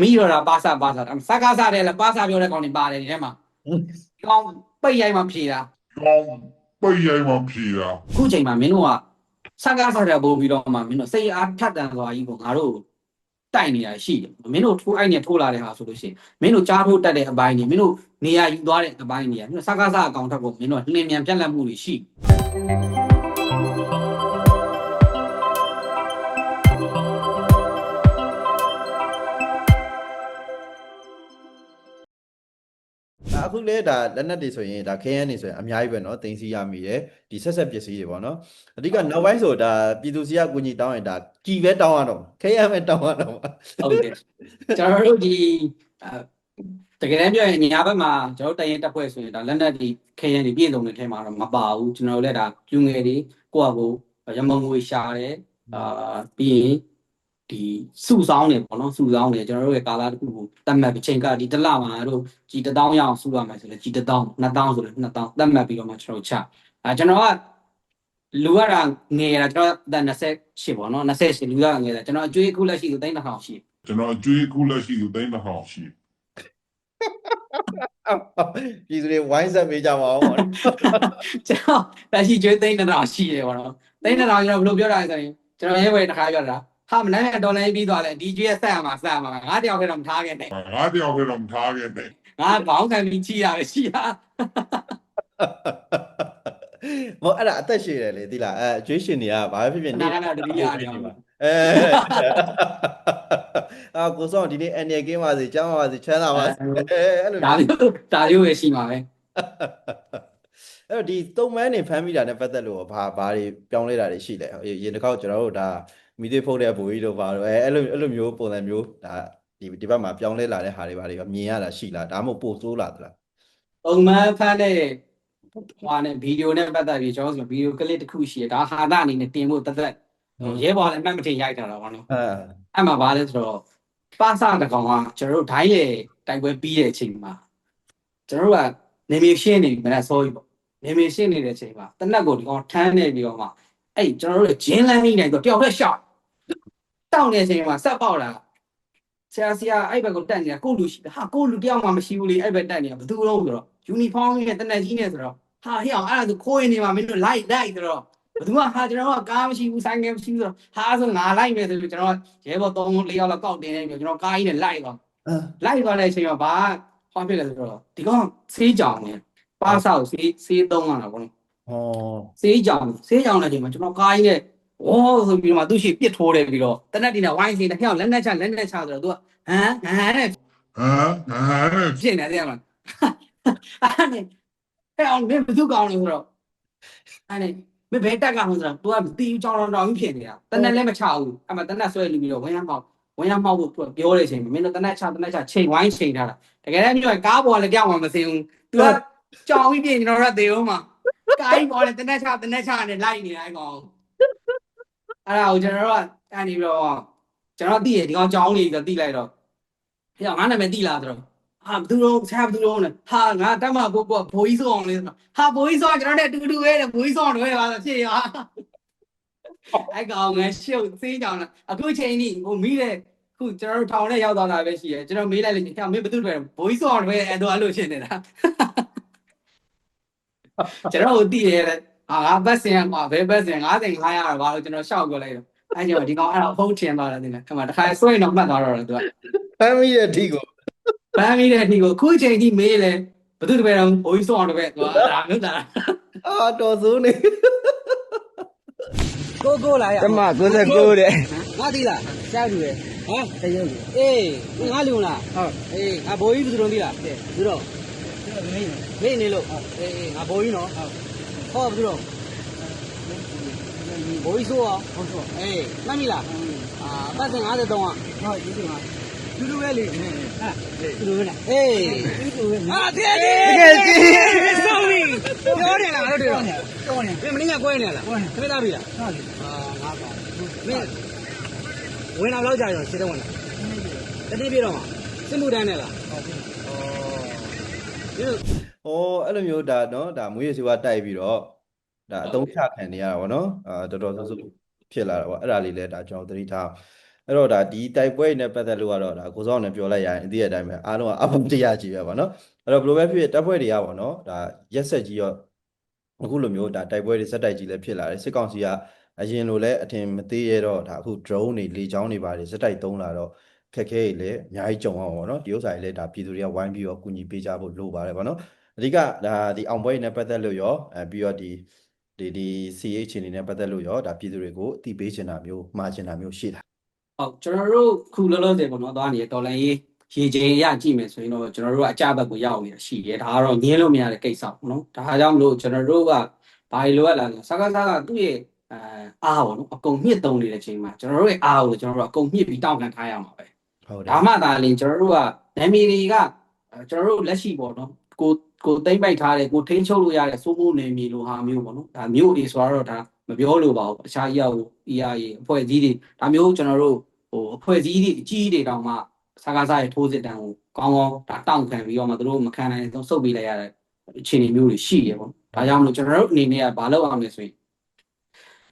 မိတော့တာပါစာပါစာစကားစားတယ်လေပါစာပြောတဲ့ကောင်တွေပါတယ်ဒီထဲမှာဒီကောင်ပိတ်ရိုက်မှဖြေတာကောင်းပိတ်ရိုက်မှဖြေတာအခုချိန်မှာမင်းတို့ကစကားစားတယ်ပို့ပြီးတော့မှမင်းတို့စိတ်အားထက်တန်စွာကြီးကိုငါတို့တိုက်နေတာရှိတယ်မင်းတို့ထိုးအိုက်နဲ့ထိုးလာတဲ့ဟာဆိုလို့ရှိရင်မင်းတို့ကြားထိုးတက်တဲ့အပိုင်းတွေမင်းတို့နေရာယူသွားတဲ့အပိုင်းတွေမင်းတို့စကားစားအကောင်ထက်ကိုမင်းတို့လင်းမြန်ပြက်လက်မှုတွေရှိဒါ အခုလေဒါလက်နက်တွေဆိုရင်ဒါခရမ်းတွေဆိုရင်အများကြီးပဲเนาะတင်စီရမိတယ်ဒီဆက်ဆက်ပစ္စည်းတွေပေါ့เนาะအဓိကနောက်ပိုင်းဆိုဒါပြည်သူစီကကိုကြီးတောင်းရင်ဒါကြည်ပဲတောင်းရတော့ခရမ်းပဲတောင်းရတော့ ဟုတ်တယ်ကျွန်တော်တို့ဒီအဲတကယ်တမ်းပြောရင်ညာဘက်မှာကျွန်တော်တို့တရင်တက်ဖွဲ့ဆိုရင်ဒါလက်နက်ဒီခရင်ဒီပြည့်စုံတဲ့ထဲမှာတော့မပါဘူးကျွန်တော်တို့လည်းဒါလူငယ်တွေကိုယ့်အကိုရမုံငွေရှာတယ်အာပြီးရင် ဒီစုဆောင်းနေပေါ့နော်စုဆောင်းနေကျွန်တော်တို့ရဲ့ကာလာတစ်ခုကိုတတ်မှတ်ပြီးချိန်ကဒီတစ်လမှာတို့ကြည်တစ်တောင်းရအောင်စုရမယ်ဆိုလည်းကြည်တစ်တောင်းနှစ်တောင်းဆိုလည်းနှစ်တောင်းတတ်မှတ်ပြီးတော့မှကျွန်တော်တို့ချအဲကျွန်တော်ကလူရတာငယ်တာကျွန်တော်အသက်28ပေါ့နော်28လူရငယ်တာကျွန်တော်အကျွေးအခုလက်ရှိဆို3000ရှိကျွန်တော်အကျွေးကူလက်ရှိသူသိန်းတစ်ထောင်ရှိပြည်သူတွေဝိုင်းဆက်ပေးကြပါအောင်ပေါ့ကျွန်တော်လက်ရှိကျွေးသိန်းတစ်ထောင်ရှိတယ်ပေါ့နော်သိန်းတစ်ထောင်ကျွန်တော်ဘယ်လိုပြောတာလဲဆိုရင်ကျွန်တော်ရဲဝယ်တစ်ခါပြောတာ ဟာမနေ့ကဒေါ်လာပြီးသွားတယ်ဒီကျွေးဆက်ရမှာဆက်ရမှာငါတယောက်ထဲတော့မထားခဲ့နဲ့ငါတယောက်ပဲတော့မထားခဲ့နဲ့ငါဘောင်းခံပြီးချီရပဲရှိတာမဟုတ်အဲ့ဒါအသက်ရှည်တယ်လေသိလားအဲအကျွေးရှင်တွေကဘာပဲဖြစ်ဖြစ်နာကနာတတိယရတယ်အဲအာကိုစောဒီနေ့အနေကင်းပါစေចောင်းပါစေချမ်းသာပါစေအဲအဲ့လိုဒါမျိုးဒါမျိုးပဲရှိမှာပဲအဲ့တော့ဒီတုံမန်းနေဖမ်းမိတာနဲ့ပတ်သက်လို့ဘာဘာတွေပြောင်းလဲတာတွေရှိလဲရင်တစ်ခေါက်ကျွန်တော်တို့ဒါ မီဒီဖုန်းတဲ့ဘူကြီးတို့ဘာလို့အဲအဲ့လိုအဲ့လိုမျိုးပုံစံမျိုးဒါဒီဒီဘက်မှာပြောင်းလဲလာတဲ့ဟာတွေဘာတွေကမြင်ရတာရှိလားဒါမှမဟုတ်ပို့ဆိုးလာသလားပုံမှန်ဖမ်းတဲ့ဟွာနဲ့ဗီဒီယိုနဲ့ပတ်သက်ပြီးကျွန်တော်ဆိုဗီဒီယိုကလစ်တစ်ခုရှိတယ်ဒါဟာတာအနေနဲ့တင်ဖို့တက်တက်ရဲဘော်လည်းအမှတ်မထင်ရိုက်တာတော့ဗောနော်အဲအဲ့မှာဘာလဲဆိုတော့ပါစတကောင်ကကျွန်တော်တို့ဒိုင်းလေတိုက်ပွဲပြီးတဲ့အချိန်မှာကျွန်တော်တို့ကနေမီရှင်းနေပြီမလား sorry ပေါ့နေမီရှင်းနေတဲ့အချိန်မှာတနက်ကိုဒီကောင်ထမ်းနေပြီးတော့မှအဲ့ကျွန်တော်တို့ဂျင်းလန်းနေတယ်ဆိုတယောက်တည်းရှောက် တောင်းနေတဲ့အချိန်မှာဆက်ပေါက်လာဆရာဆရာအဲ့ဘက်ကိုတက်နေတာကိုလူရှိတယ်ဟာကိုလူတယောက်မှမရှိဘူးလေအဲ့ဘက်တက်နေတာဘယ်သူလုံးဆိုတော့ယူနီဖောင်းနဲ့တနက်ကြီးနဲ့ဆိုတော့ဟာဟေ့အောင်အဲ့ဒါဆိုခိုးရနေမှာမင်းတို့လိုက်လိုက်ဆိုတော့ဘယ်သူမှဟာကျွန်တော်ကကားမရှိဘူးဆိုင်ငယ်မရှိဘူးဆိုတော့ဟာဆိုငါလိုက်မယ်ဆိုပြီးကျွန်တော်ရဲဘော်၃၄ယောက်လောက်ကောက်တင်နေပြီကျွန်တော်ကားကြီးနဲ့လိုက်သွားအဲလိုက်သွားတဲ့အချိန်မှာဘာဟောဖြစ်လဲဆိုတော့ဒီကောင်ဆေးကြောင်နေပါဆောက်ဆေးဆေးသုံးရတာပေါ့နော်ဟောဆေးကြောင်ဆေးကြောင်တဲ့အချိန်မှာကျွန်တော်ကားကြီးနဲ့ ဝေါဆိုပြီးတော့မှသူ့ရှိပစ်ထိုးတယ်ပြီးတော့တနက်ဒီနဲ့ဝိုင်းစီတစ်ယောက်လက်နဲ့ချလက်နဲ့ချဆိုတော့သူကဟမ်ဟမ်နဲ့ဟမ်ဟမ်ဖြစ်နေတယ်မလားအဲ့နဲ့အဲ့အောင်မင်းဘယ်သူကောင်းလဲဆိုတော့အဲ့နဲ့မင်းဘယ်တက်ကောင်ဆိုတော့ तू ကမတီးကြောင်တောင်တောင်ကြီးဖြစ်နေတာတနက်လည်းမချဘူးအဲ့မှာတနက်ဆွဲလူပြီးတော့ဝင်းရမောက်ဝင်းရမောက်ဖို့ပြောတဲ့အချိန်မှာမင်းတို့တနက်ချတနက်ချချိန်ဝိုင်းချိန်ထားတာတကယ်တမ်းပြောရင်ကားပေါ်လည်းကြောက်မှမစင်ဘူး तू ကကြောင်ပြီးပြင်ကျွန်တော်တို့သေအောင်မှာကားကြီးပေါ်လည်းတနက်ချတနက်ချနဲ့လိုက်နေတာအဲ့ကောင် အဲ့ဒါကိုကျွန်တော်တို့ကအဲ့ဒီတော့ကျွန်တော်သိရဒီကောင်ကြောင်လေးဆိုသိလိုက်တော့ဟဲ့ငါနာမည်သိလားဆိုတော့ဟာဘသူတော့ဆရာဘသူတော့လဲဟာငါတက်မကိုကိုဘိုးကြီးစောအောင်လေးဆိုဟာဘိုးကြီးစောကျွန်တော်နဲ့အတူတူပဲတဲ့ဘိုးကြီးစောအောင်တွေ့ပါဆိုဖြစ်ရအဲ့ကောင်ငါရှုပ်သေးကြောင်လားအခုချိန်ကြီးဟိုမိတဲ့ခုကျွန်တော်တို့ထောင်နဲ့ရောက်သွားတာပဲရှိရကျွန်တော်မေးလိုက်လို့ခင်ဗျမင်းဘသူတွေ့ဘိုးကြီးစောအောင်တွေ့အဲ့တော့အဲ့လိုဖြစ်နေတာကျွန်တော်တို့တည်တယ် ဟာငါဘတ်စင်ကွာဘယ်ဘတ်စင်90 900ပါလို့ကျွန်တော်ရှောက်ပြောလိုက်တော့အဲ့ကြောင့်ဒီကောင်အဲ့တော့ဖုန်းထင်သွားတယ်တင်တယ်အဲ့မှာတစ်ခါဆွဲတော့မှတ်သွားတော့တယ်သူကဖမ်းမိတဲ့အထိကိုပန်းပြီးတဲ့အထိကိုအခုချိန်ထိမေးလဲဘသူတပည့်တော့ဘိုးကြီးစောအောင်တပည့်သွားဒါမျိုးတာအာတော်စိုးနေကိုကိုလာရကျမ69တဲ့ငါသိလားရှားလူရယ်ဟမ်တရုပ်လူအေးငါလူလားဟုတ်အေးငါဘိုးကြီးဘယ်သူလုံးသိလားသူတော့မေးမေးနေလို့အေးငါဘိုးကြီးနော်ဟုတ် ဟောဘယ်သူတော့ဘိုးကြီးဆိုအောင်ဟုတ်ဆိုအေးမှတ်မိလားအာပတ်စံ53อ่ะဟုတ်ဒီဒီမှာလူလူပဲလေဟာလူလူပဲလားအေးလူလူပဲဟာတဲ့တကယ်ကြီးဆိုပြီပြောတယ်လားတို့တော့တော့နေမင်းမင်းကကွဲနေလားကွဲနေခဏသားပြီလားဟုတ်ပြီအာငါပါမင်းဝင်လာတော့ကြာရောရှင်းတော့ဝင်လာတတိပြတော့မှာစစ်မှုတန်းနဲ့လားဟုတ်ပြီဩဒီလို ဟောအဲ့လိုမျိုးဒါနော်ဒါမွေးရစီဝါတိုက်ပြီးတော့ဒါအသုံးချခံနေရတာဗောနော်အာတော်တော်ဆိုးဆိုးဖြစ်လာတာဗောအဲ့ဒါလေးလဲဒါကျွန်တော်သတိထားအဲ့တော့ဒါဒီတိုက်ပွဲနဲ့ပတ်သက်လို့ကတော့ဒါကိုစောင်းနဲ့ပြောလိုက်ရရင်အသိရတဲ့အတိုင်းပဲအားလုံးကအမှန်တရားကြီးပဲဗောနော်အဲ့တော့ဘယ်လိုပဲဖြစ်ဖြစ်တပ်ဖွဲ့တွေကဗောနော်ဒါရက်ဆက်ကြီးရောအခုလိုမျိုးဒါတိုက်ပွဲတွေစက်တိုက်ကြီးလည်းဖြစ်လာတယ်စစ်ကောင်စီကအရင်လိုလဲအထင်မသေးရတော့ဒါအခု drone တွေလေကြောင်းတွေပါတယ်စက်တိုက်သုံးလာတော့ခက်ခဲကြီးလည်းအများကြီးကြုံအောင်ဗောနော်ဒီဥစ္စာတွေလည်းဒါပြည်သူတွေကဝိုင်းပြီးတော့ကူညီပေးကြဖို့လိုပါတယ်ဗောနော် အဓိကဒါဒီအောင်ပွဲတွေနဲ့ပတ်သက်လို့ရောအဲပြီးတော့ဒီဒီဒီ CH အနေနဲ့ပတ်သက်လို့ရောဒါပြည်သူတွေကိုအသိပေးချင်တာမျိုးမှာချင်တာမျိုးရှိတာဟုတ်ကျွန်တော်တို့ခုလောလောဆယ်ပေါ့နော်သွားနေတဲ့တော်လန်ရေးရေချိန်ရကြည့်မယ်ဆိုရင်တော့ကျွန်တော်တို့ကအကြဘက်ကိုရောက်နေတာရှိတယ်ဒါကတော့ငင်းလို့မရတဲ့ကိစ္စပေါ့နော်ဒါကြောင့်မလို့ကျွန်တော်တို့ကဘာလို့လိုအပ်လာလဲစကားစားကသူ့ရဲ့အဲအားပေါ့နော်အကုန်မြင့်သုံးနေတဲ့အချိန်မှာကျွန်တော်တို့ရဲ့အားကိုကျွန်တော်တို့အကုန်မြင့်ပြီးတောင်းခံထားရမှာပဲဟုတ်တယ်ဒါမှသာလျှင်ကျွန်တော်တို့ကနာမည်တွေကအဲကျွန်တော်တို့လက်ရှိပေါ့နော်ကို ကိုသိမ့်ပိုက်ထားတယ်ကိုထိန်းချုပ်လို့ရတဲ့စိုးမိုးနေမည်လိုဟာမျိုးပေါ့နော်ဒါမျိုးတွေဆိုတော့ဒါမပြောလို့ပါဘူးအခြားအရာကို ERA အဖွဲ့အစည်းတွေဒါမျိုးကျွန်တော်တို့ဟိုအဖွဲ့အစည်းတွေအကြီးတွေတောင်မှစကားစားရဲ့ထိုးစစ်တန်းကိုကောင်းကောင်းဒါတောင့်ခံပြီးတော့မှသူတို့မခံနိုင်တော့စုပ်ပေးလိုက်ရတဲ့အခြေအနေမျိုးတွေရှိရပေါ့ဒါကြောင့်မလို့ကျွန်တော်တို့အနေနဲ့ကဘာလုပ်အောင်လဲဆိုရင်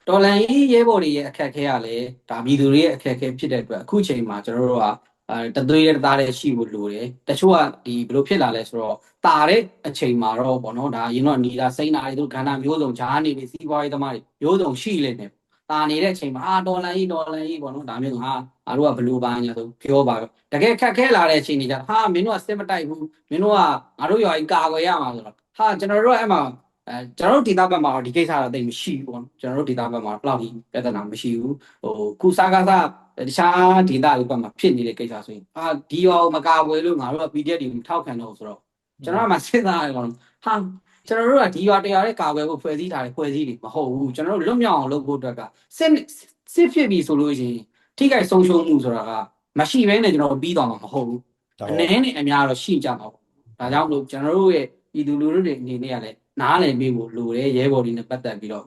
တော်လန်ရေးရဲဘော်တွေရဲ့အခက်အခဲကလည်းဒါပြည်သူတွေရဲ့အခက်အခဲဖြစ်တဲ့အတွက်အခုချိန်မှာကျွန်တော်တို့က အဲတသွေးရသားတဲ့ရှိဖို့လိုတယ်တချို့ကဒီဘယ်လိုဖြစ်လာလဲဆိုတော့တာတဲ့အချိန်မှာတော့ပေါ့နော်ဒါရင်တော့နေတာစိမ့်နာတွေတို့ကဏ္ဍမျိုးစုံဂျားနေနေစီးပွားရေးသမားတွေမျိုးစုံရှိနေတယ်တာနေတဲ့အချိန်မှာအာတော်လန်ရေးတော်လန်ရေးပေါ့နော်ဒါမျိုးဟာအားတို့ကဘယ်လိုပါညာဆိုပြောပါတော့တကယ်ခက်ခဲလာတဲ့အချိန်တွေကျဟာမင်းတို့ကစစ်မတိုက်ဘူးမင်းတို့ကငါတို့ရွာကြီးကာကွယ်ရမှာဆိုတော့ဟာကျွန်တော်တို့ကအဲ့မှာအဲကျွန်တော်တို့ဒေတာဘက်မှာတော့ဒီကိစ္စတော့တိတ်မရှိဘူးပေါ့နော်ကျွန်တော်တို့ဒေတာဘက်မှာတော့ဘယ်လောက်ကြီးပြဿနာမရှိဘူးဟိုကုစားကားစား တခြားဒေတာတွေဘက်မှာဖြစ်နေတဲ့ကိစ္စဆိုရင်အာဒီရောမကာဝယ်လို့ငါတို့က PDF တွေထောက်ခံတော့ဆိုတော့ကျွန်တော်ကမှစဉ်းစားရတော့ဟာကျွန်တော်တို့ကဒီရွာတရားရဲ့ကာဝယ်ဖို့ဖွဲ့စည်းထားတဲ့ဖွဲ့စည်းတွေမဟုတ်ဘူးကျွန်တော်တို့လွတ်မြောက်အောင်လုပ်ဖို့အတွက်ကစစ်စစ်ဖြစ်ပြီဆိုလို့ရှိရင်ထိခိုက်ဆုံးရှုံးမှုဆိုတာကမရှိဘဲနဲ့ကျွန်တော်တို့ပြီးတော့မှာမဟုတ်ဘူးဒါအနည်းနဲ့အများတော့ရှိကြမှာပေါ့ဒါကြောင့်မလို့ကျွန်တော်တို့ရဲ့ပြည်သူလူထုတွေအနေနဲ့ကလည်းနားလည်ပေးဖို့လိုတယ်ရဲဘော်တွေနဲ့ပတ်သက်ပြီးတော့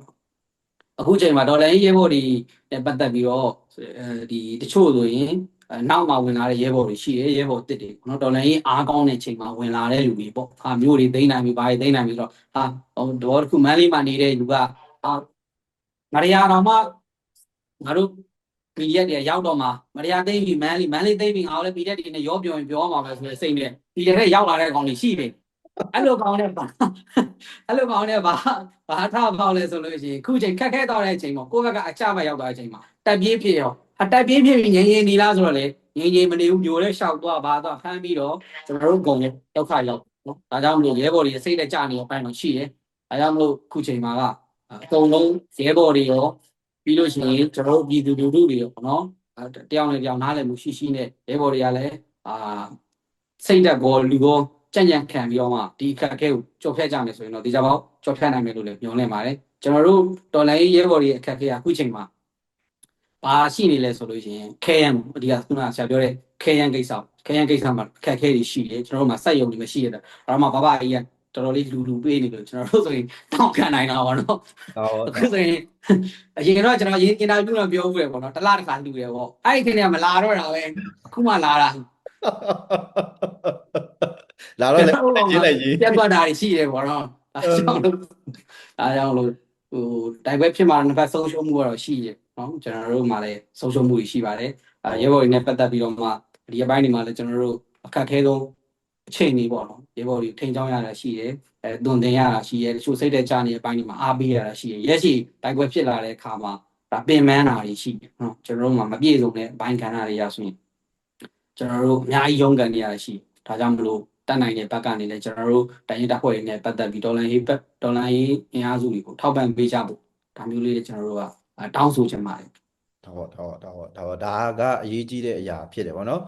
အခုချိန်မှာဒေါ်လာရဲဘော်တွေနဲ့ပတ်သက်ပြီးတော့အဲဒီတချို့ဆိုရင်အဲနောက်မှဝင်လာတဲ့ရဲဘော်တွေရှိတယ်ရဲဘော်တစ်တွေပေါ့နော်ဒေါ်လာရေးအားကောင်းတဲ့ချိန်မှာဝင်လာတဲ့လူတွေပေါ့ဟာမျိုးတွေသိမ်းနိုင်ပြီဘာတွေသိမ်းနိုင်ပြီဆိုတော့ဟာဟိုဒေါ်တစ်ခုမန်းလေးမှာနေတဲ့လူကအာမရယာတော်မှငါတို့ PDF တွေရောက်တော့မှမရယာသိမ်းပြီမန်းလေးမန်းလေးသိမ်းပြီငါတို့လည်း PDF တွေနဲ့ရောပြောရင်ပြောမှာပဲဆိုတဲ့စိတ်နဲ့ PDF တွေရောက်လာတဲ့ကောင်တွေရှိတယ် အဲ့လိုကောင်တွေပါအဲ့လိုကောင်တွေပါဘာထားပေါက်လဲဆိုလို့ရှိရင်ခုချိန်ခက်ခဲတော့တဲ့အချိန်မှာကိုယ့်ဘက်ကအချမရောက်တော့တဲ့အချိန်မှာတက်ပြေးဖြစ်ရောအတက်ပြေးဖြစ်ပြီးငြိမ်ငြိမ်နေလားဆိုတော့လေငြိမ်ငြိမ်မနေဘူးမျိုးလဲရှောက်သွားဘာသွားဖမ်းပြီးတော့ကျွန်တော်တို့ဂုံရဲ့ဒုက္ခရောက်နော်ဒါကြောင့်မလို့ရဲဘော်တွေစိတ်နဲ့ကြနေတဲ့အပိုင်းတော့ရှိတယ်ဒါကြောင့်မလို့ခုချိန်မှာကအကုန်လုံးရဲဘော်တွေရောပြီးလို့ရှိရင်ကျွန်တော်တို့ပြည်သူလူထုတွေရောနော်တယောက်နဲ့တယောက်နားလည်မှုရှိရှိနဲ့ရဲဘော်တွေကလည်းအာစိတ်သက်ဘောလူဘော ကြံ့ကြံ့ခံပြီးတော့မှဒီအခက်အခဲကိုကြော်ဖြတ်ကြမယ်ဆိုရင်တော့ဒီကြပေါက်ကြော်ဖြတ်နိုင်မယ်လို့လည်းညွှန်လင့်ပါတယ်ကျွန်တော်တို့တော်လိုင်းရဲဘော်တွေရဲ့အခက်အခဲကအခုချိန်မှာဘာရှိနေလဲဆိုလို့ရှိရင်ခဲရန်အဓိကခုနကဆရာပြောတဲ့ခဲရန်ကိစ္စခဲရန်ကိစ္စမှာအခက်အခဲတွေရှိတယ်ကျွန်တော်တို့မှာစက်ယုံတွေမရှိရတဲ့အဲ့တော့မှဘဘအကြီးကတော်တော်လေးလူလူပေးနေလို့ကျွန်တော်တို့ဆိုရင်တောင်းခံနိုင်တာပါတော့ဟောအခုဆိုရင်အရင်တော့ကျွန်တော်ရင်အင်တာဗျူးတော့ပြောဦးတယ်ပေါ့နော်တစ်လားတစ်ခါလူတယ်ပေါ့အဲ့ဒီခင်ဗျာမလာတော့တာပဲအခုမှလာတာ လာတော့လည်းရေးလိုက်ရေးပြတ်သွားတာတွေရှိတယ်ပေါ့နော်အဲကြောင့်လို့အဲကြောင့်လို့ဟိုတိုက်ပွဲဖြစ်မှာနှစ်ဖက်ဆုံးရှုံးမှုကတော့ရှိတယ်နော်ကျွန်တော်တို့မှလည်းဆုံးရှုံးမှုတွေရှိပါတယ်အဲရဲဘော်တွေနဲ့ပတ်သက်ပြီးတော့မှဒီအပိုင်းတွေမှာလည်းကျွန်တော်တို့အခက်အခဲဆုံးအချိန်တွေပေါ့နော်ရဲဘော်တွေထိန်းချောင်းရတာရှိတယ်အဲတွန်တင်ရတာရှိတယ်တချို့စိတ်တဲ့ကြားနေတဲ့အပိုင်းတွေမှာအားပေးရတာရှိတယ်ရက်ရှိတိုက်ပွဲဖြစ်လာတဲ့အခါမှာဒါပင်ပန်းတာတွေရှိတယ်နော်ကျွန်တော်တို့မှမပြည့်စုံတဲ့ဘိုင်းခန္ဓာတွေရဆိုရင်ကျွန်တော်တို့အများကြီးရုန်းကန်နေရတာရှိတယ်ဒါကြောင့်မလို့ တက်နိုင်တဲ့ဘက်ကနေလည်းကျွန်တော်တို့တိုင်းရင်းတပ်ဖွဲ့တွေနဲ့ပတ်သက်ပြီးဒေါ်လာရေးဘက်ဒေါ်လာရေးအင်အားစုတွေကိုထောက်ပံ့ပေးကြဖို့ဒါမျိုးလေးတွေကျွန်တော်တို့ကအဲတောင်းဆိုချင်ပါတယ်ဒါဟောဒါဟောဒါဟောဒါဟောဒါကအရေးကြီးတဲ့အရာဖြစ်တယ်ဗောနော်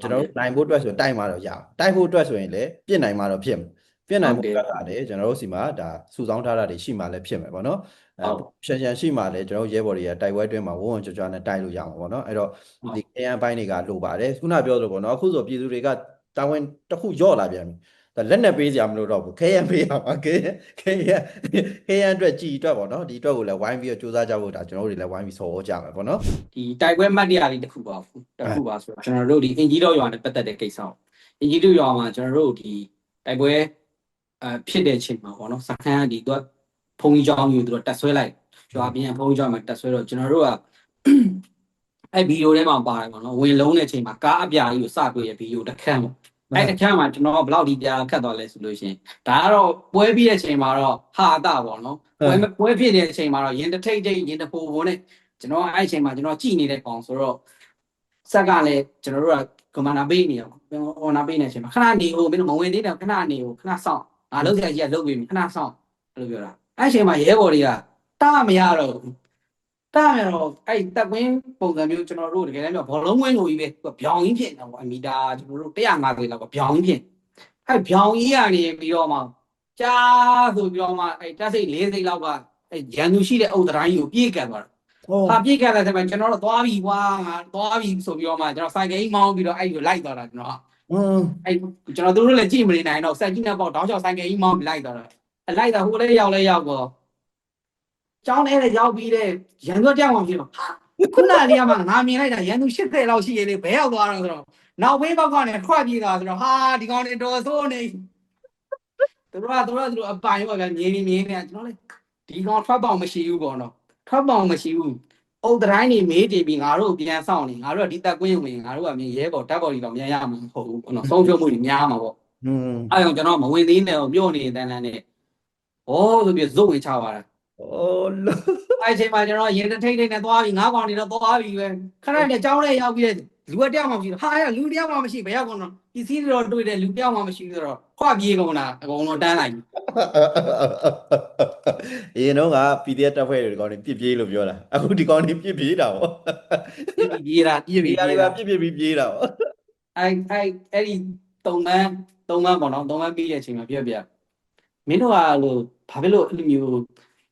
ကျွန်တော်တို့နိုင်ဖို့အတွက်ဆိုရင်တိုက်မှာတော့ရအောင်တိုက်ဖို့အတွက်ဆိုရင်လည်းပြစ်နိုင်မှာတော့ဖြစ်မှာပြစ်နိုင်ဖို့အတွက်ကလည်းကျွန်တော်တို့စီမှာဒါစုဆောင်းထားတာတွေရှိမှလည်းဖြစ်မယ်ဗောနော်အဲရှန်ရှန်ရှိမှလည်းကျွန်တော်တို့ရဲဘော်တွေကတိုက်ပွဲအတွင်းမှာဝုန်းဝန်းကြွကြွနဲ့တိုက်လို့ရမှာဗောနော်အဲ့တော့ဒီခရမ်းပိုင်းတွေကလိုပါတယ်ခုနပြောသလိုဗောနော်အခုဆိုပြည်သူတွေက တာဝန်တစ်ခုညော့လာပြန်ပြီဒါလက်နဲ့ပေးစရာမလိုတော့ဘူးခဲရန်ပေးရမှာခဲခဲရန်ခဲရန်အတွက်ကြည်အတွက်ဗောနော်ဒီအတွက်ကိုလည်းဝိုင်းပြီးတော့စူးစမ်းကြဖို့ဒါကျွန်တော်တို့တွေလည်းဝိုင်းပြီးဆော်ဩကြမယ်ဗောနော်ဒီတိုက်ပွဲမှတ်တရလေးတစ်ခုပါဘူးတစ်ခုပါဆိုတော့ကျွန်တော်တို့ဒီအင်ဂျီတော်ရွာနဲ့ပတ်သက်တဲ့ကိစ္စပေါ့အင်ဂျီတော်ရွာမှာကျွန်တော်တို့ဒီတိုက်ပွဲအဲဖြစ်တဲ့ချိန်မှာပေါ့နော်စခန်းကဒီသူကဖုံကြီးကျောင်းကြီးကိုသူကတက်ဆွဲလိုက်ရွာပြင်ဖုံကြီးကျောင်းမှာတက်ဆွဲတော့ကျွန်တော်တို့က အဲ့ဗီဒီယိုထဲမှာပါတယ်ပေါ့နော်ဝင်လုံးတဲ့အချိန်မှာကားအပြာကြီးကိုစတွေ့ရဗီဒီယိုတစ်ခန်းပေါ့အဲ့တစ်ခန်းမှာကျွန်တော်ဘယ်လောက်ဒီပြာခတ်သွားလဲဆိုလို့ရှိရင်ဒါကတော့ပွဲပြီးတဲ့အချိန်မှာတော့ဟာတာပေါ့နော်ပွဲမပွဲဖြစ်တဲ့အချိန်မှာတော့ရင်တစ်ထိတ်ထိတ်ရင်တစ်ပိုပိုနဲ့ကျွန်တော်အဲ့အချိန်မှာကျွန်တော်ကြည်နေတဲ့ကောင်ဆိုတော့ဆက်ကလည်းကျွန်တော်တို့ကကမန္နာပေးနေရောဟောနာပေးနေတဲ့အချိန်မှာခဏနေဟိုမင်းတို့မဝင်သေးတယ်ခဏနေဟိုခဏစောင့်ငါလုံးစရာကြီးကလုံးပြီးပြီခဏစောင့်အဲ့လိုပြောတာအဲ့အချိန်မှာရဲဘော်တွေကတားမရတော့ဘူး တာရတော့အဲ့တက်ကွင်းပုံစံမျိုးကျွန်တော်တို့တကယ်တမ်းပြောဘောလုံးဝင်းလိုကြီးပဲသူကဗျောင်ကြီးဖြစ်နေတာပေါ့အမီတာကျွန်တော်တို့150လောက်ကဗျောင်ကြီးဖြစ်အဲ့ဗျောင်ကြီးကနေပြီးတော့မှကြားဆိုပြီးတော့မှအဲ့တက်စိတ်၄စိတ်လောက်ကအဲ့ရန်သူရှိတဲ့အုတ်တိုင်းကိုပြေးကန်သွားတာဟောဟာပြေးကန်တဲ့ချိန်မှာကျွန်တော်တို့သွားပြီကွာငါသွားပြီဆိုပြီးတော့မှကျွန်တော်စိုက်ကကြီးမောင်းပြီးတော့အဲ့ကိုလိုက်သွားတာကျွန်တော်อืมအဲ့ကျွန်တော်တို့လည်းကြည့်မနေနိုင်တော့စက်ကြီးနဲ့ပေါ့တောင်းချောက်ဆိုင်ကကြီးမောင်းပြီးလိုက်သွားတာအဲ့လိုက်တာဟိုလည်းရောက်လဲရောက်တော့ ကျောင်းထဲနဲ့ရောက်ပြီးတဲ့ရန်သူကြောက်အောင်ဖြစ်တော့ခုနလေးကမှငါမြင်လိုက်တာရန်သူ80လောက်ရှိရလေဘဲရောက်သွားတော့ဆိုတော့နောက်ဘေးဘောက်ကနေခွက်ပြေးသွားဆိုတော့ဟာဒီကောင်တွေတော်ဆိုးနေသူတို့ကသူတို့ကသူတို့အပိုင်ပေါ့ဗျာမြင်းမြင်းနေကျွန်တော်လေဒီကောင်ထွက်ပေါင်မရှိဘူးပေါ့နော်ထွက်ပေါင်မရှိဘူးအုတ်တိုင်းနေမေးတည်ပြီးငါတို့ပြန်ဆောင်နေငါတို့ကဒီတက်ကွင်းဝင်ငါတို့ကမြင်ရဲပေါ်တက်ပေါ်ကြီးတော့မြန်ရမှာမဟုတ်ဘူးပေါ့နော်ဆုံးဖြုံးမှုကြီးများမှာပေါ့อืมအဲ့တော့ကျွန်တော်မဝင်သေးနဲ့ပြောနေတဲ့တန်တန်နဲ့ဩဆိုပြီးဇုတ်ဝင်ချပါလား အဲ့အချိန်မှာကျွန်တော်ရင်တစ်ထိတ်ထိတ်နဲ့သွားပြီးငါးကောင်နေတော့သွားပြီးပဲခဏနဲ့ကြောင်းလေးရောက်ပြီးတဲ့လူတစ်ယောက်မှမရှိတော့ဟာအဲ့လူတစ်ယောက်မှမရှိဘယ်ရောက်ကုန်တော့ပစ္စည်းတွေတော့တွေ့တယ်လူတစ်ယောက်မှမရှိဆိုတော့ခွပြေးကုန်တာအကုန်လုံးတန်းလိုက်ပြီအရင်တော့က PDF တက်ဖွဲ့တွေဒီကောင်တွေပြစ်ပြေးလို့ပြောတာအခုဒီကောင်တွေပြစ်ပြေးတာဗောပြေးတာပြေးဒီပြီးဟာတွေပြေးကတာပြစ်ပြေးပြီးပြေးတာဗောအဲ့အဲ့အဲ့ဒီတုံတန်းတုံတန်းပေါ့နော်တုံတန်းပြီးတဲ့အချိန်မှာပြက်ပြက်မင်းတို့ကလို့ဘာဖြစ်လို့အဲ့လိုမျိုး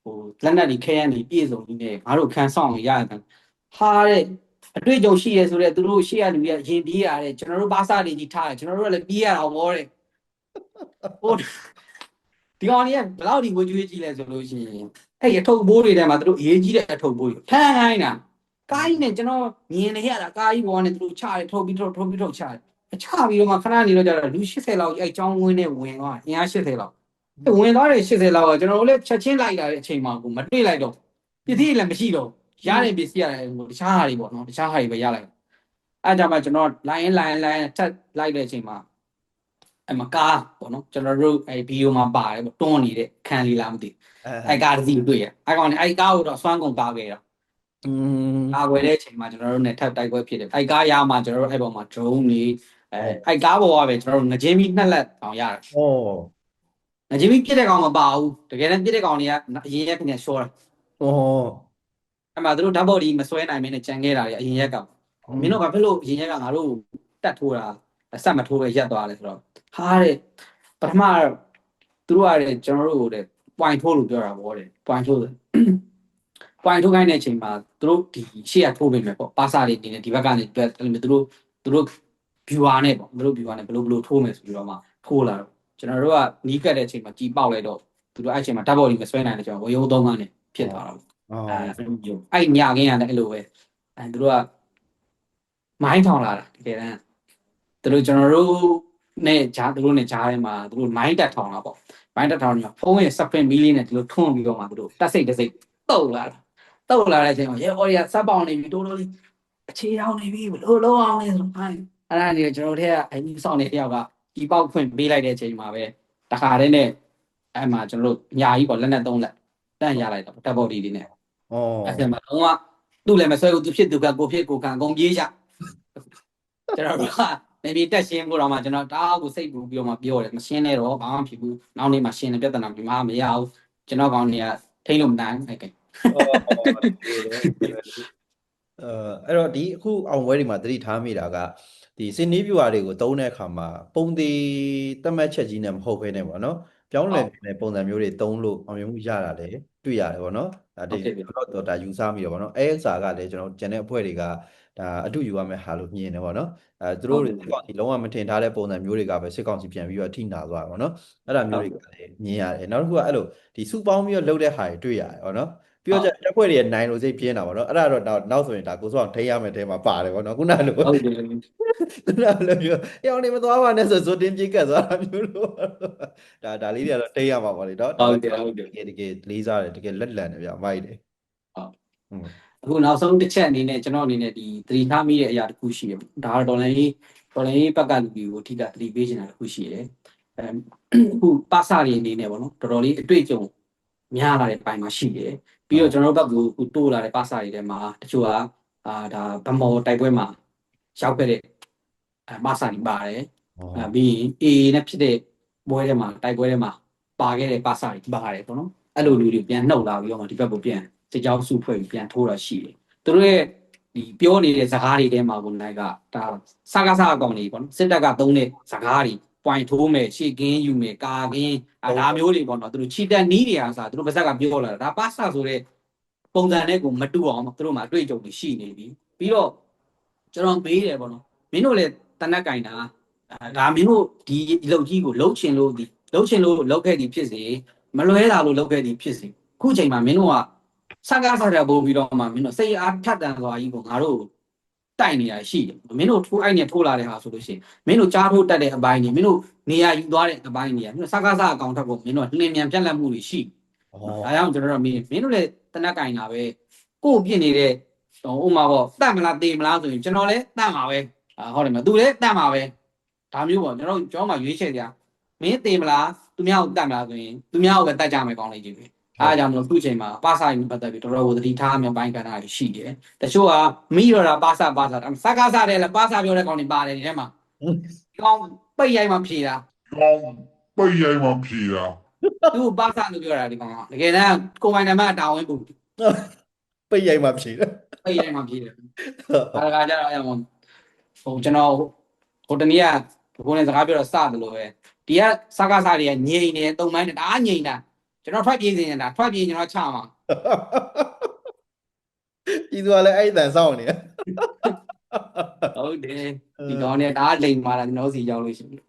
ဟိုလက်နက်တွေခဲရန်တွေပြည့်စုံနေနေငါတို့ခံဆောင်ရရတယ်ဟာတဲ့အတွေ့အကြုံရှိရဲဆိုတော့သူတို့ရှေ့ရလူကြီးကရင်ပြေးရတယ်ကျွန်တော်တို့ဘာသာတွေကြီးထားတယ်ကျွန်တော်တို့ကလည်းပြေးရအောင်ဗောတဲ့ဟိုဒီကောင်ကြီးကဘယ်လောက်ဒီဝကြွေးကြည့်လဲဆိုလို့ရှိရင်အဲ့အထုပ်ဘိုးတွေထဲမှာသူတို့အရေးကြီးတဲ့အထုပ်ဘိုးတွေထန်းဟိုင်းတာကားကြီးနဲ့ကျွန်တော်မြင်နေရတာကားကြီးပေါ်ကနေသူတို့ချတယ်ထုတ်ပြီးထုတ်ထုတ်ပြီးထုတ်ချတယ်အချပြီးတော့မှခဏနေတော့ကြတော့လူ80လောက်ကြီးအဲចောင်းဝင်းနဲ့ဝင်သွားအင်အား80လောက်အဲ ဝင်သွားတဲ့80လောက်ကကျွန်တော်တို့လည်းချက်ချင်းလိုက်လာတဲ့အချိန်မှာကိုမတွေ့လိုက်တော့ပစ္စည်းလည်းမရှိတော့ရတဲ့ပစ္စည်းရတယ်ဟိုတခြားဟာတွေပေါ့နော်တခြားဟာတွေပဲရလိုက်အဲကြမှာကျွန်တော်လိုင်းလိုင်းလိုင်းထက်လိုက်တဲ့အချိန်မှာအမကားပေါ့နော်ကျွန်တော်တို့အဲဗီဒီယိုမှာပါတယ်ပေါ့တွန်းနေတဲ့ခန်းလေးလားမသိဘူးအဲကားတစ်စီးကိုတွေ့ရအဲကောင်နဲ့အဲကားကိုတော့ဆွမ်းကုန်ပါခဲ့တာอืมကာကွယ်တဲ့အချိန်မှာကျွန်တော်တို့နဲ့ထပ်တိုက်ပွဲဖြစ်တယ်အဲကားရမှာကျွန်တော်တို့အဲ့ပေါ်မှာ drone တွေအဲအဲကားပေါ်ကပဲကျွန်တော်တို့ငကြင်းပြီးနှစ်လက်အောင်ရတယ် အချင်းကြီးပြစ်တဲ့ကောင်မပါဘူးတကယ်တမ်းပြစ်တဲ့ကောင်တွေကအရင်ရက်ကနေရှော့တာဩအဲ့မှာသူတို့ဓာတ်ဘော်ဒီမဆွဲနိုင်မင်းနဲ့ကြံခဲ့တာတွေအရင်ရက်ကမင်းတို့ဘာဖြစ်လို့အရင်ရက်ကငါတို့တတ်ထိုးတာအဆက်မထိုးပဲရက်သွားတယ်ဆိုတော့ဟာတဲ့ပထမသူတို့ကလည်းကျွန်တော်တို့ကိုတဲ့ point ထိုးလို့ပြောတာပေါ့တဲ့ point ထိုးတယ် point ထိုးခိုင်းတဲ့အချိန်မှာသူတို့ဒီရှေ့ကထိုးပေးမယ်ပေါ့ပါစာတွေနေနေဒီဘက်ကနေသူတို့သူတို့ viewer နဲ့ပေါ့သူတို့ viewer နဲ့ဘလို့ဘလို့ထိုးမယ်ဆိုပြီးတော့မှထိုးလာတော့ ကျွန်တော်တို့ကနီးကပ်တဲ့အချိန်မှာကြီးပေါက်လိုက်တော့သူတို့အဲ့အချိန်မှာဓာတ်ဘော်ဒီမဆွဲနိုင်တဲ့ကြောင့်ဝေယုံသုံးကနေဖြစ်သွားတာပေါ့อ๋อအဲအဲ့ညခင်းရတယ်အဲ့လိုပဲအဲသူတို့ကမိုင်းထောင်လာတာတကယ်တမ်းသူတို့ကျွန်တော်တို့နဲ့ဂျားသူတို့နဲ့ဂျားထဲမှာသူတို့မိုင်းတက်ထောင်လာပေါ့မိုင်းတက်ထောင်နေဖုန်းရဲ့စပင်မီလီနဲ့ဒီလိုထွန်းပြီးတော့မှသူတို့တက်စိတ်တက်စိတ်တုတ်လာတာတုတ်လာတဲ့အချိန်မှာရေအော်ရီကစပ်ပေါင်နေပြီတိုးတိုးလေးအခြေအောင်နေပြီဘလို့လုံးအောင်လဲဆိုတော့အဲ့အဲ့ဒါနေကျွန်တော်တို့ထက်ကအဲ့ဒီစောင့်နေတယောက်က ဒီပေါက်ဖွင့်ပေးလိုက်တဲ့အချိန်မှာပဲတခါတည်းနဲ့အဲ့မှာကျွန်တော်တို့အများကြီးပေါ့လက်နဲ့သုံးလက်တန့်ရလိုက်တော့တက်ဘော်ဒီလေးနဲ့ဩအဲ့ဒီမှာလုံးဝသူ့လည်းမဆွဲဘူးသူဖြစ်သူကကိုဖြစ်ကိုခံအကုန်ပြေးကြကျွန်တော်တို့ကနေပြီးတက်ရှင်းဖို့တော့မှကျွန်တော်တအားကိုစိတ်ပူပြီးတော့မှပြောတယ်မရှင်းနဲ့တော့ဘာမှဖြစ်ဘူးနောက်နေ့မှရှင်းတယ်ပြဿနာဒီမှာမရဘူးကျွန်တော်ကောင်နေကထိလို့မနိုင်ဟဲ့ကဲအဲအဲ့တော့ဒီအခုအောင်ပွဲဒီမှာသတိထားမိတာက ဒီစင်နီးဗျူဟာတွေကိုသုံးတဲ့အခါမှာပုံသေးတတ်မှတ်ချက်ကြီးနဲ့မဟုတ်ဘဲနဲ့ပေါ့နော်ပြောင်းလဲတဲ့ပုံစံမျိုးတွေသုံးလို့အောင်မြင်မှုရတာလေတွေ့ရတယ်ပေါ့နော်ဒါဒီတော့တော့ဒါယူဆမိတော့ပေါ့နော် AXR ကလည်းကျွန်တော်ကျန်တဲ့အဖွဲ့တွေကဒါအတူယူရမယ့်ဟာလို့မြင်တယ်ပေါ့နော်အဲသူတို့တွေစစ်ကောင်စီလုံးဝမထင်ထားတဲ့ပုံစံမျိုးတွေကပဲစစ်ကောင်စီပြန်ပြီးတော့ထိနာသွားတာပေါ့နော်အဲ့ဒါမျိုးတွေကလည်းမြင်ရတယ်နောက်တစ်ခုကအဲ့လိုဒီစုပေါင်းပြီးတော့လှုပ်တဲ့ဟာတွေတွေ့ရတယ်ပေါ့နော် ပြောကြတက်ဖွဲ့တွေရဲ့နိုင်လို့စိတ်ပြင်းတာပေါ့နော်အဲ့ဒါတော့နောက်နောက်ဆိုရင်ဒါကိုစောအောင်ထိရမယ်တဲမှာပါတယ်ပေါ့နော်ခုနလိုဟုတ်တယ်ခုနလိုမျိုးအယောင်နေမသွားပါနဲ့ဆိုဇွတ်တင်းပြေးကတ်သွားတာမျိုးလို့ဒါဒါလေးတွေကတော့ထိရမှာပေါ့လေနော်ဟုတ်တယ်ဟုတ်တယ်တကယ်တကယ်လေးစားတယ်တကယ်လက်လန်တယ်ဗျာမိုက်တယ်ဟုတ်อืมအခုနောက်ဆုံးတစ်ချက်အနေနဲ့ကျွန်တော်အနေနဲ့ဒီသတိထားမိတဲ့အရာတစ်ခုရှိတယ်ပေါ့ဒါကတော့ဒေါ်လာရေးဒေါ်လာရေးဘက်ကလူတွေကိုအထူးသတိပေးချင်တာတစ်ခုရှိတယ်အဲအခုပါစာတွေအနေနဲ့ပေါ့နော်တော်တော်လေးအတွေ့အကြုံ များလာတဲ့ပိုင်းမှာရှိတယ်ပြီးတော့ကျွန်တော်တို့ဘက်ကအခုတိုးလာတဲ့ပါစာတွေထဲမှာတချို့ကအာဒါဗမော်တိုက်ပွဲမှာရောက်ခဲ့တဲ့အဲပါစာတွေပါတယ်အဲပြီးရင် AA နဲ့ဖြစ်တဲ့ပွဲထဲမှာတိုက်ပွဲထဲမှာပါခဲ့တဲ့ပါစာတွေပါတယ်ပေါ့နော်အဲ့လိုလူတွေပြန်နှုတ်လာပြီးတော့မှဒီဘက်ကိုပြန်စစ်ကြောင်းစုဖွဲ့ပြီးပြန်ထိုးတာရှိတယ်သူတို့ရဲ့ဒီပြောနေတဲ့ဇာကားတွေထဲမှာပုံနိုင်ကဒါစကားစအကောင်တွေပေါ့နော်စစ်တပ်ကသုံးတဲ့ဇာကားတွေ point ထိုးမယ်ရှေ့ကင်းယူမယ်ကာကင်းအလားမျိုးတွေပေါ့နော်သူတို့ချီတက်နီးတွေအားစားသူတို့ပါဇက်ကပြောလာတာဒါပါစာဆိုတဲ့ပုံစံနဲ့ကိုမတူအောင်သူတို့မှာအတွေ့အကြုံတွေရှိနေပြီပြီးတော့ကျွန်တော်မေးတယ်ပေါ့နော်မင်းတို့လည်းတနက်ကင်တာအဲဒါမင်းတို့ဒီအလုပ်ကြီးကိုလှုပ်ချင်လို့ဒီလှုပ်ချင်လို့လှုပ်ခဲ့သည်ဖြစ်စေမလွဲတာလို့လှုပ်ခဲ့သည်ဖြစ်စေခုချိန်မှာမင်းတို့ကစကားစားတဲ့ပို့ပြီးတော့မှမင်းတို့စိတ်အားထက်တန်သွားကြီးကိုငါတို့ တိုက်နေရရှိတယ်မင်းတို့ထိုးအိုက်နဲ့ထိုးလာတဲ့ဟာဆိုလို့ရှိရင်မင်းတို့ကြားထိုးတက်တဲ့အပိုင်းကြီးမင်းတို့နေရာယူသွားတဲ့အပိုင်းကြီးမင်းတို့စကားစားအကောင်ထက်ကိုမင်းတို့လင်းမြန်ပြက်လက်မှုတွေရှိဩဒါကြောင့်ကျွန်တော်တို့မင်းမင်းတို့လည်းတနက်ကင်တာပဲကို့ပြစ်နေတဲ့ဟိုဥမာပေါ့တတ်မလားတေမလားဆိုရင်ကျွန်တော်လည်းတတ်မှာပဲအာဟုတ်တယ်မသူလည်းတတ်မှာပဲဒါမျိုးပေါ့ကျွန်တော်တို့ကျွန်တော်မှရွေးချယ်ကြမင်းတေမလားသူများကိုတတ်မလားဆိုရင်သူများကိုပဲတတ်ကြမယ်ကောင်းလိုက်ကြီးပဲ အားကြောင့်မလို့ခုချိန်မှာပါစာရင်ပတ်သက်ပြီးတော်တော်ကိုသတိထားမြပိုင်းကဏ္ဍတွေရှိတယ်တချို့ကမိရတာပါစာပါစာစကားစားတယ်လားပါစာပြောတဲ့ကောင်းတွေပါတယ်ဒီထဲမှာကောင်းပိတ်ရိုက်မှဖြေတာကောင်းပိတ်ရိုက်မှဖြေတာသူ့ပါစာလို့ပြောတာဒီကောင်ကတကယ်တမ်းကိုယ်ပိုင်နံပါတ်တာဝန်ပူပိတ်ရိုက်မှဖြေတယ်ပိတ်ရိုက်မှဖြေတယ်ဒါကကြတော့အဲ့ဟိုဟိုကျွန်တော်ဟိုတနည်းကဘုန်းနဲ့စကားပြောတော့စတယ်လို့ပဲဒီကစကားစားတွေကငြိမ်နေတုံမိုင်းနဲ့ဒါငြိမ်တာ ကျွန်တော်ထွက်ပြေးနေနေတာထွက်ပြေးကျွန်တော်ချမှာဤသူကလည်းအဲ့ဒီတန်စောင့်နေတယ်ဟုတ်တယ်ဒီကောင်နဲ့ဒါလိမ်မာတာကျွန်တော်စီရောက်လို့ရှိရင်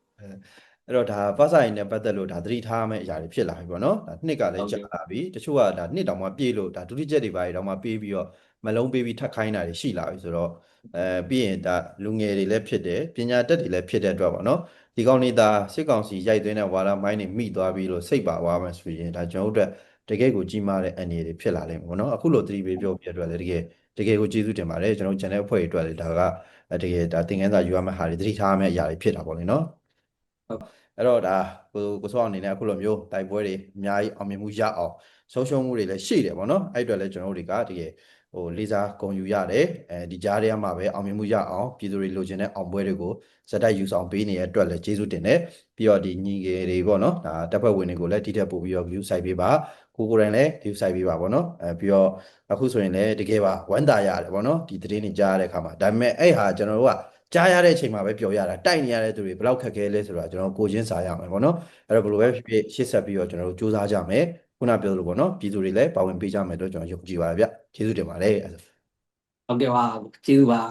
အဲ့တော့ဒါပတ်စာရင်နဲ့ပတ်သက်လို့ဒါသတိထားမယ့်အရာတွေဖြစ်လာပြီပေါ့နော်ဒါနှစ်ကလည်းကြာလာပြီတချို့ကဒါနှစ်တောင်မှပြေးလို့ဒါဒုတိယချက်တွေပါတောင်မှပြေးပြီးတော့မလုံးပေးပြီးထပ်ခိုင်းတာတွေရှိလာပြီဆိုတော့ အဲပြီးရင်ဒါလူငယ်တွေလည်းဖြစ်တယ်ပညာတတ်တွေလည်းဖြစ်တဲ့အတွက်ပေါ့နော်ဒီကောင်နေတာစစ်ကောင်စီရိုက်သွင်းတဲ့ဝါဒမိုင်းတွေမိသွားပြီးလို့စိတ်ပါသွားမှဆိုရင်ဒါကျွန်တော်တို့အတွက်တကယ်ကိုကြီးမားတဲ့အန္တရာယ်တွေဖြစ်လာလိမ့်မယ်ပေါ့နော်အခုလိုသတိပေးပြောပြတဲ့အတွက်လည်းတကယ်တကယ်ကိုကျေးဇူးတင်ပါတယ်ကျွန်တော် channel အဖွဲ့တွေအတွက်လည်းဒါကတကယ်ဒါသင်ခန်းစာယူရမယ့်ဟာတွေသတိထားရမယ့်အရာတွေဖြစ်တာပေါ့လေနော်အဲ့တော့ဒါကိုကိုစောအောင်အနေနဲ့အခုလိုမျိုးတိုက်ပွဲတွေအများကြီးအောင်မြင်မှုရအောင်ဆုံးရှုံးမှုတွေလည်းရှိတယ်ပေါ့နော်အဲ့အတွက်လည်းကျွန်တော်တို့တွေကတကယ် ဟိုလေးစားဂုဏ်ယူရတယ်အဲဒီကြားထဲမှာပဲအောင်မြင်မှုရအောင်ပြည်သူတွေလိုချင်တဲ့အောင်ပွဲတွေကိုဇက်တိုက်ယူဆောင်ပေးနေတဲ့အတွက်လည်းကျေးဇူးတင်တယ်ပြီးတော့ဒီညီငယ်တွေပေါ့နော်ဒါတပ်ဖွဲ့ဝင်တွေကိုလည်းဒီထက်ပိုပြီးတော့ view ဆိုင်ပေးပါကိုကိုယ်တိုင်လည်း view ဆိုင်ပေးပါပေါ့နော်အဲပြီးတော့အခုဆိုရင်လည်းတကယ်ပါဝမ်းသာရတယ်ပေါ့နော်ဒီသတင်းတွေကြားရတဲ့အခါမှာဒါပေမဲ့အဲ့ဟာကျွန်တော်တို့ကကြားရတဲ့အချိန်မှာပဲပျော်ရတာတိုက်နေရတဲ့သူတွေဘယ်လောက်ခက်ခဲလဲဆိုတာကျွန်တော်ကိုချင်းစာရမယ်ပေါ့နော်အဲ့တော့ဘယ်လိုပဲဖြစ်ဖြစ်ရှေ့ဆက်ပြီးတော့ကျွန်တော်တို့စူးစမ်းကြမယ်ခုနပြောလို့ပေါ့နော်ပြည်သူတွေလည်းပါဝင်ပေးကြမယ်တော့ကျွန်တော်ယုံကြည်ပါတယ်ဗျကျေးဇူးတင်ပါတယ်ဟုတ်ကဲ့ပါကျေးဇူးပါ